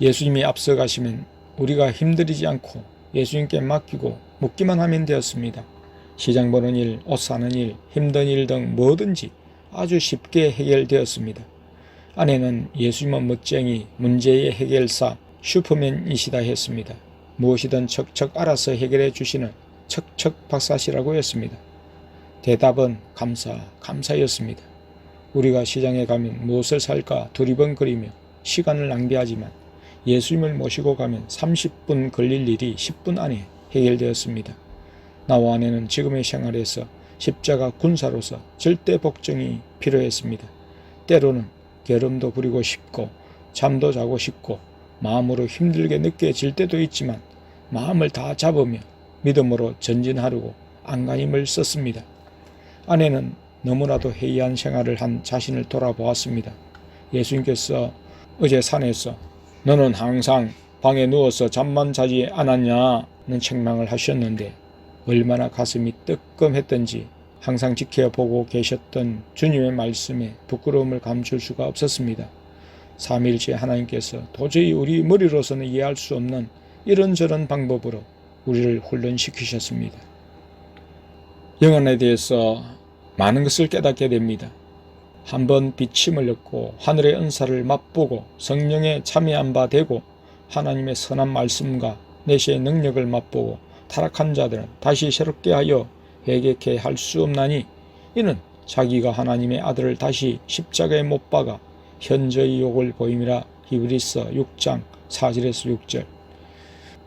예수님이 앞서가시면 우리가 힘들이지 않고 예수님께 맡기고 묻기만 하면 되었습니다. 시장 보는 일, 옷 사는 일, 힘든 일 등 뭐든지 아주 쉽게 해결되었습니다. 아내는 예수님은 멋쟁이, 문제의 해결사, 슈퍼맨이시다 했습니다. 무엇이든 척척 알아서 해결해 주시는 척척 박사시라고 했습니다. 대답은 감사, 감사였습니다. 우리가 시장에 가면 무엇을 살까 두리번거리며 시간을 낭비하지만 예수님을 모시고 가면 30분 걸릴 일이 10분 안에 해결되었습니다. 나와 아내는 지금의 생활에서 십자가 군사로서 절대 복종이 필요했습니다. 때로는 게으름도 부리고 싶고 잠도 자고 싶고 마음으로 힘들게 느껴질 때도 있지만 마음을 다 잡으며 믿음으로 전진하려고 안간힘을 썼습니다. 아내는 너무나도 해이한 생활을 한 자신을 돌아보았습니다. 예수님께서 어제 산에서 너는 항상 방에 누워서 잠만 자지 않았냐는 책망을 하셨는데 얼마나 가슴이 뜨끔했던지 항상 지켜보고 계셨던 주님의 말씀에 부끄러움을 감출 수가 없었습니다. 삼일째 하나님께서 도저히 우리 머리로서는 이해할 수 없는 이런저런 방법으로 우리를 훈련시키셨습니다. 영혼에 대해서 많은 것을 깨닫게 됩니다. 한번 비침을 얻고 하늘의 은사를 맛보고 성령에 참여한 바 되고 하나님의 선한 말씀과 내시의 능력을 맛보고 타락한 자들은 다시 새롭게 하여 회개케 할 수 없나니 이는 자기가 하나님의 아들을 다시 십자가에 못 박아 현저히 욕을 보임이라 히브리서 6장 4절에서 6절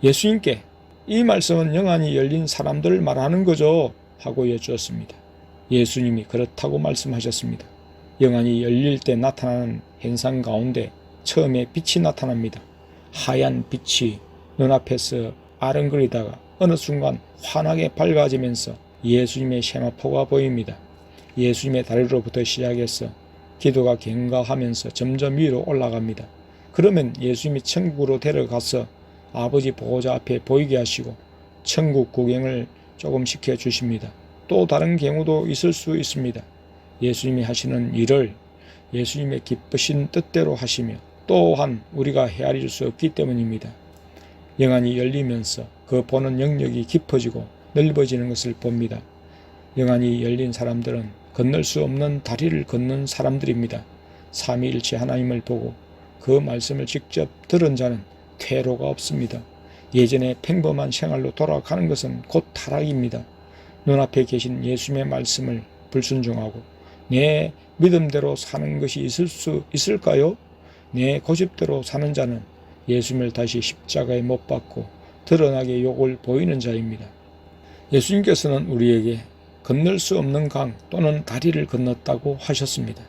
예수님께 이 말씀은 영안이 열린 사람들을 말하는 거죠 하고 여쭈었습니다. 예수님이 그렇다고 말씀하셨습니다. 영안이 열릴 때 나타나는 현상 가운데 처음에 빛이 나타납니다. 하얀 빛이 눈앞에서 아른거리다가 어느 순간 환하게 밝아지면서 예수님의 세마포가 보입니다. 예수님의 다리로부터 시작해서 기도가 갱가하면서 점점 위로 올라갑니다. 그러면 예수님이 천국으로 데려가서 아버지 보호자 앞에 보이게 하시고 천국 구경을 조금 시켜 주십니다. 또 다른 경우도 있을 수 있습니다. 예수님이 하시는 일을 예수님의 기쁘신 뜻대로 하시며 또한 우리가 헤아릴 수 없기 때문입니다. 영안이 열리면서 그 보는 영역이 깊어지고 넓어지는 것을 봅니다. 영안이 열린 사람들은 건널 수 없는 다리를 걷는 사람들입니다. 삼위일체 하나님을 보고 그 말씀을 직접 들은 자는 퇴로가 없습니다. 예전의 평범한 생활로 돌아가는 것은 곧 타락입니다. 눈앞에 계신 예수님의 말씀을 불순종하고 내 믿음대로 사는 것이 있을 수 있을까요? 내 고집대로 사는 자는 예수님을 다시 십자가에 못 박고 드러나게 욕을 보이는 자입니다. 예수님께서는 우리에게 건널 수 없는 강 또는 다리를 건넜다고 하셨습니다.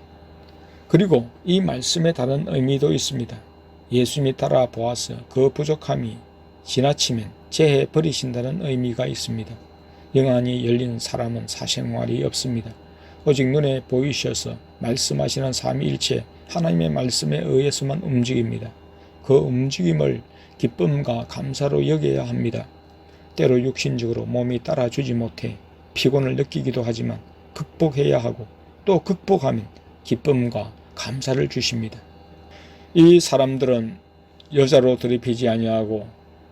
그리고 이 말씀에 다른 의미도 있습니다. 예수님이 따라 보아서 그 부족함이 지나치면 제해 버리신다는 의미가 있습니다. 영안이 열린 사람은 사생활이 없습니다. 오직 눈에 보이셔서 말씀하시는 삼위일체 하나님의 말씀에 의해서만 움직입니다. 그 움직임을 기쁨과 감사로 여겨야 합니다. 때로 육신적으로 몸이 따라주지 못해 피곤을 느끼기도 하지만 극복해야 하고 또 극복하면 기쁨과 감사를 주십니다. 이 사람들은 여자로 들이피지 아니하고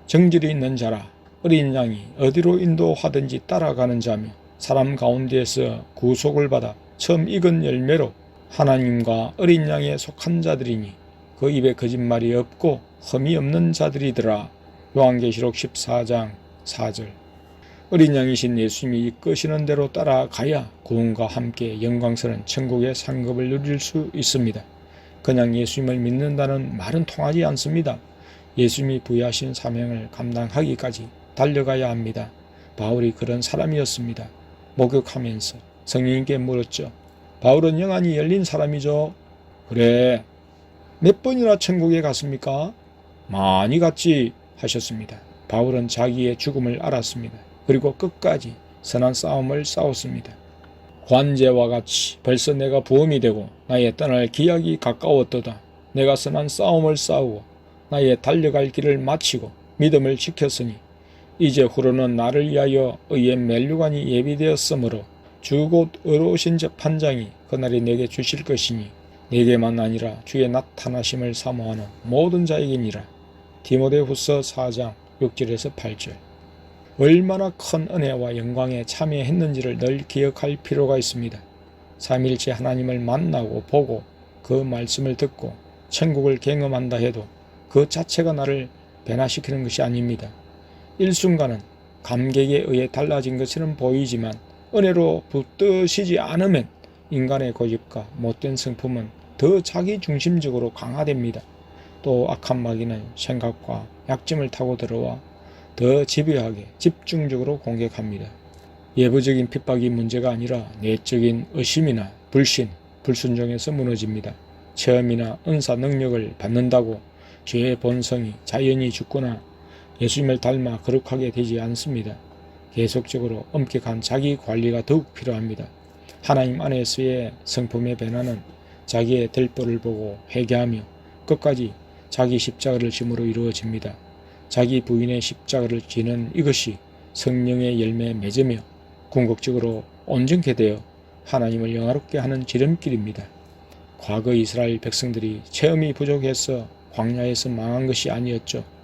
정질이 있는 자라 어린 양이 어디로 인도하든지 따라가는 자며 사람 가운데에서 구속을 받아 처음 익은 열매로 하나님과 어린 양에 속한 자들이니 그 입에 거짓말이 없고 흠이 없는 자들이더라. 요한계시록 14장 4절 어린 양이신 예수님이 이끄시는 대로 따라가야 구원과 함께 영광스러운 천국의 상급을 누릴 수 있습니다. 그냥 예수님을 믿는다는 말은 통하지 않습니다. 예수님이 부여하신 사명을 감당하기까지 달려가야 합니다. 바울이 그런 사람이었습니다. 목욕하면서 성령님께 물었죠. 바울은 영안이 열린 사람이죠. 그래. 몇 번이나 천국에 갔습니까? 많이 갔지 하셨습니다. 바울은 자기의 죽음을 알았습니다. 그리고 끝까지 선한 싸움을 싸웠습니다. 관제와 같이 벌써 내가 부험이 되고 나의 떠날 기약이 가까웠도다. 내가 선한 싸움을 싸우고 나의 달려갈 길을 마치고 믿음을 지켰으니 이제 후로는 나를 위하여 의의 멜류관이 예비되었으므로 주곧 의로우신 저 판장이 그날이 내게 주실 것이니 내게만 아니라 주의 나타나심을 사모하는 모든 자에게니라. 디모데후서 4장 6절에서 8절. 얼마나 큰 은혜와 영광에 참여했는지를 늘 기억할 필요가 있습니다. 삼일째 하나님을 만나고 보고 그 말씀을 듣고 천국을 경험한다 해도 그 자체가 나를 변화시키는 것이 아닙니다. 일순간은 감격에 의해 달라진 것처럼 보이지만 은혜로 붙드시지 않으면 인간의 고집과 못된 성품은 더 자기 중심적으로 강화됩니다. 또 악한 마귀는 생각과 약점을 타고 들어와 더 집요하게 집중적으로 공격합니다. 예부적인 핍박이 문제가 아니라 내적인 의심이나 불신, 불순종에서 무너집니다. 체험이나 은사 능력을 받는다고 죄의 본성이 자연히 죽거나 예수님을 닮아 거룩하게 되지 않습니다. 계속적으로 엄격한 자기 관리가 더욱 필요합니다. 하나님 안에서의 성품의 변화는 자기의 될보를 보고 회개하며 끝까지 자기 십자가를 짐으로 이루어집니다. 자기 부인의 십자가를 지는 이것이 성령의 열매에 맺으며 궁극적으로 온전케 되어 하나님을 영화롭게 하는 지름길입니다. 과거 이스라엘 백성들이 체험이 부족해서 광야에서 망한 것이 아니었죠.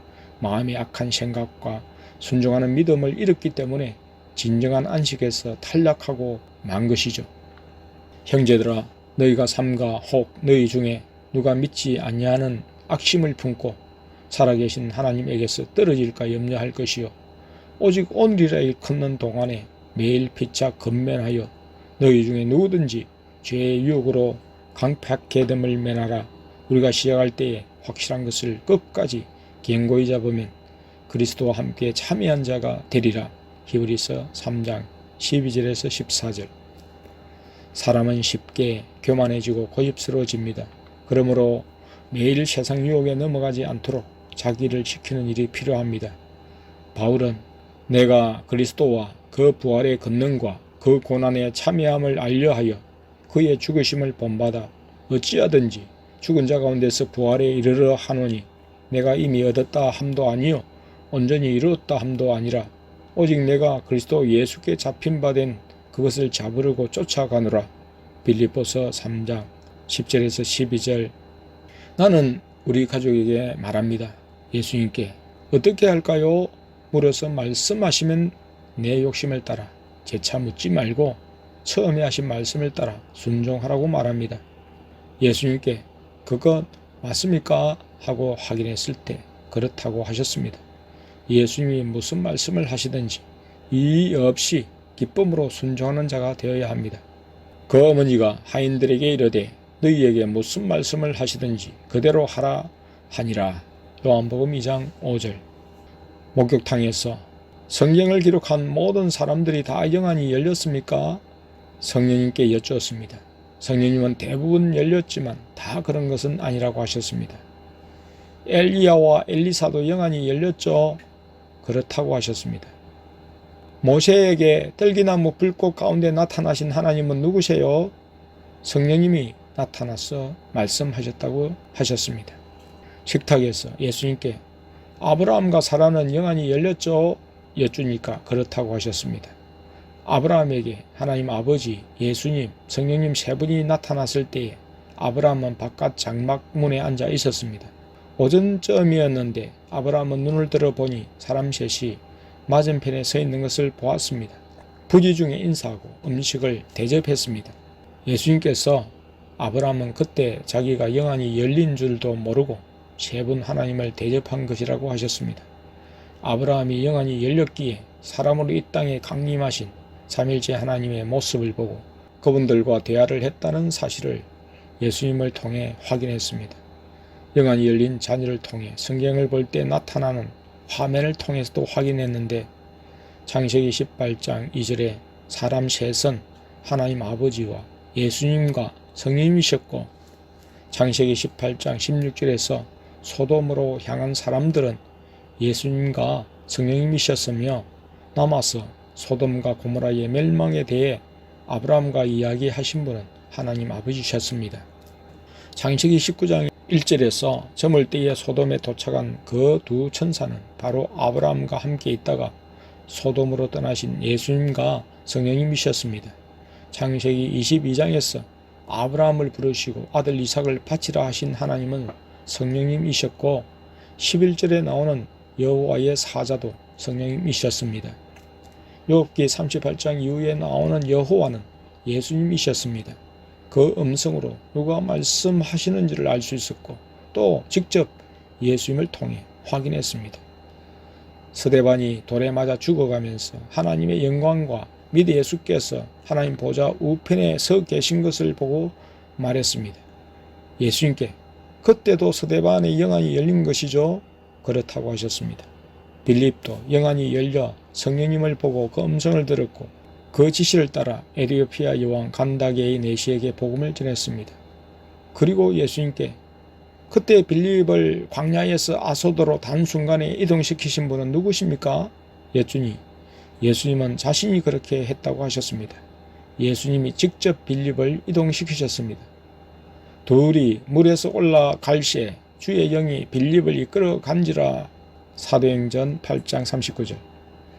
마음의 악한 생각과 순종하는 믿음을 잃었기 때문에 진정한 안식에서 탈락하고 만 것이죠. 형제들아 너희가 삼가 혹 너희 중에 누가 믿지 아니하는 악심을 품고 살아계신 하나님에게서 떨어질까 염려할 것이요 오직 오늘이라 일컫는 동안에 매일 피차 건면하여 너희 중에 누구든지 죄의 유혹으로 강팍게 됨을 면하라 우리가 시작할 때에 확실한 것을 끝까지 견고히 잡으면 그리스도와 함께 참여한 자가 되리라 히브리서 3장 12절에서 14절 사람은 쉽게 교만해지고 고집스러워집니다. 그러므로 매일 세상 유혹에 넘어가지 않도록 자기를 지키는 일이 필요합니다. 바울은 내가 그리스도와 그 부활의 권능과 그 고난에 참여함을 알려하여 그의 죽으심을 본받아 어찌하든지 죽은 자 가운데서 부활에 이르러 하노니 내가 이미 얻었다 함도 아니요 온전히 이루었다 함도 아니라 오직 내가 그리스도 예수께 잡힌 바 된 그것을 잡으려고 쫓아가노라. 빌립보서 3장 10절에서 12절 나는 우리 가족에게 말합니다. 예수님께 어떻게 할까요? 물어서 말씀하시면 내 욕심을 따라 재차 묻지 말고 처음에 하신 말씀을 따라 순종하라고 말합니다. 예수님께 그것 맞습니까? 하고 확인했을 때 그렇다고 하셨습니다. 예수님이 무슨 말씀을 하시든지 이의 없이 기쁨으로 순종하는 자가 되어야 합니다. 그 어머니가 하인들에게 이르되 너희에게 무슨 말씀을 하시든지 그대로 하라 하니라. 요한복음 2장 5절 목욕탕에서 성경을 기록한 모든 사람들이 다 영안이 열렸습니까? 성령님께 여쭈었습니다. 성령님은 대부분 열렸지만 다 그런 것은 아니라고 하셨습니다. 엘리야와 엘리사도 영안이 열렸죠. 그렇다고 하셨습니다. 모세에게 떨기나무 불꽃 가운데 나타나신 하나님은 누구세요? 성령님이 나타나서 말씀하셨다고 하셨습니다. 식탁에서 예수님께 아브라함과 사라는 영안이 열렸죠? 여쭈니까 그렇다고 하셨습니다. 아브라함에게 하나님 아버지, 예수님, 성령님 세 분이 나타났을 때에 아브라함은 바깥 장막문에 앉아 있었습니다. 오전쯤이었는데 아브라함은 눈을 들어보니 사람 셋이 맞은편에 서 있는 것을 보았습니다. 부지 중에 인사하고 음식을 대접했습니다. 예수님께서 아브라함은 그때 자기가 영안이 열린 줄도 모르고 세 분 하나님을 대접한 것이라고 하셨습니다. 아브라함이 영안이 열렸기에 사람으로 이 땅에 강림하신 삼일째 하나님의 모습을 보고 그분들과 대화를 했다는 사실을 예수님을 통해 확인했습니다. 영안이 열린 자녀를 통해 성경을 볼 때 나타나는 화면을 통해서도 확인했는데 창세기 18장 2절에 사람 셋은 하나님 아버지와 예수님과 성령님이셨고 창세기 18장 16절에서 소돔으로 향한 사람들은 예수님과 성령님이셨으며 남아서 소돔과 고모라의 멸망에 대해 아브라함과 이야기하신 분은 하나님 아버지셨습니다. 창세기 19장 1절에서 저물 때에 소돔에 도착한 그 두 천사는 바로 아브라함과 함께 있다가 소돔으로 떠나신 예수님과 성령님이셨습니다. 창세기 22장에서 아브라함을 부르시고 아들 이삭을 바치라 하신 하나님은 성령님이셨고 11절에 나오는 여호와의 사자도 성령님이셨습니다. 욥기 38장 이후에 나오는 여호와는 예수님이셨습니다. 그 음성으로 누가 말씀하시는지를 알 수 있었고 또 직접 예수님을 통해 확인했습니다. 서대반이 돌에 맞아 죽어가면서 하나님의 영광과 및 예수께서 하나님 보좌 우편에 서 계신 것을 보고 말했습니다. 예수님께 그때도 서대반의 영안이 열린 것이죠? 그렇다고 하셨습니다. 빌립도 영안이 열려 성령님을 보고 그 음성을 들었고 그 지시를 따라 에리오피아 여왕 간다게의 내시에게 복음을 전했습니다. 그리고 예수님께 그때 빌립을 광야에서 아소도로 단순간에 이동시키신 분은 누구십니까? 예수님. 예수님은 자신이 그렇게 했다고 하셨습니다. 예수님이 직접 빌립을 이동시키셨습니다. 둘이 물에서 올라갈 시에 주의 영이 빌립을 이끌어 간지라 사도행전 8장 39절.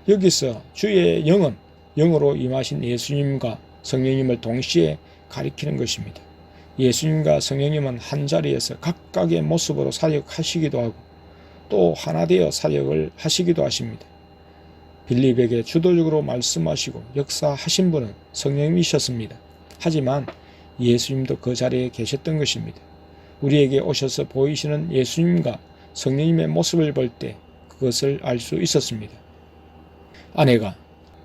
여기서 주의 영은 영으로 임하신 예수님과 성령님을 동시에 가리키는 것입니다. 예수님과 성령님은 한 자리에서 각각의 모습으로 사역하시기도 하고 또 하나 되어 사역을 하시기도 하십니다. 빌립에게 주도적으로 말씀하시고 역사하신 분은 성령님이셨습니다. 하지만 예수님도 그 자리에 계셨던 것입니다. 우리에게 오셔서 보이시는 예수님과 성령님의 모습을 볼 때 그것을 알 수 있었습니다. 아내가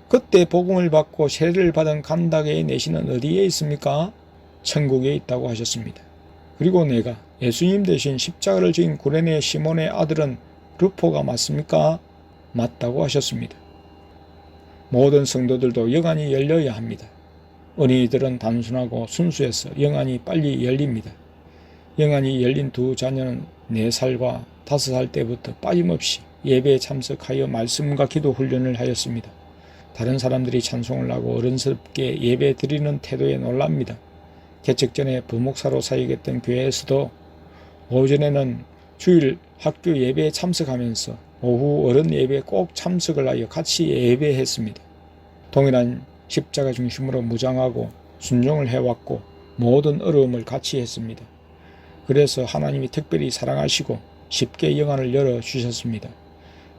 그때 복음을 받고 세례를 받은 간다게의 내신은 어디에 있습니까? 천국에 있다고 하셨습니다. 그리고 내가 예수님 대신 십자가를 지은 구레네 시몬의 아들은 루포가 맞습니까? 맞다고 하셨습니다. 모든 성도들도 영안이 열려야 합니다. 어린이들은 단순하고 순수해서 영안이 빨리 열립니다. 영안이 열린 두 자녀는 4살과 5살 때부터 빠짐없이 예배에 참석하여 말씀과 기도 훈련을 하였습니다. 다른 사람들이 찬송을 하고 어른스럽게 예배 드리는 태도에 놀랍니다. 개척 전에 부목사로 사역했던 교회에서도 오전에는 주일 학교 예배에 참석하면서 오후 어른 예배에 꼭 참석을 하여 같이 예배했습니다. 동일한 십자가 중심으로 무장하고 순종을 해왔고 모든 어려움을 같이 했습니다. 그래서 하나님이 특별히 사랑하시고 쉽게 영안을 열어 주셨습니다.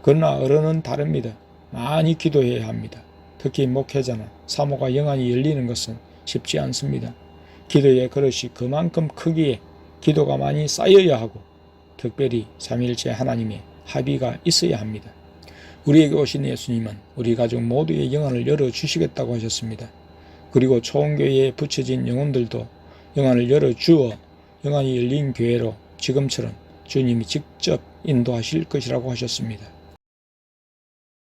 그러나 어른은 다릅니다. 많이 기도해야 합니다. 특히 목회자나 사모가 영안이 열리는 것은 쉽지 않습니다. 기도의 그릇이 그만큼 크기에 기도가 많이 쌓여야 하고 특별히 삼일째 하나님의 합의가 있어야 합니다. 우리에게 오신 예수님은 우리 가족 모두의 영안을 열어주시겠다고 하셨습니다. 그리고 초원교회에 붙여진 영혼들도 영안을 열어주어 영안이 열린 교회로 지금처럼 주님이 직접 인도하실 것이라고 하셨습니다.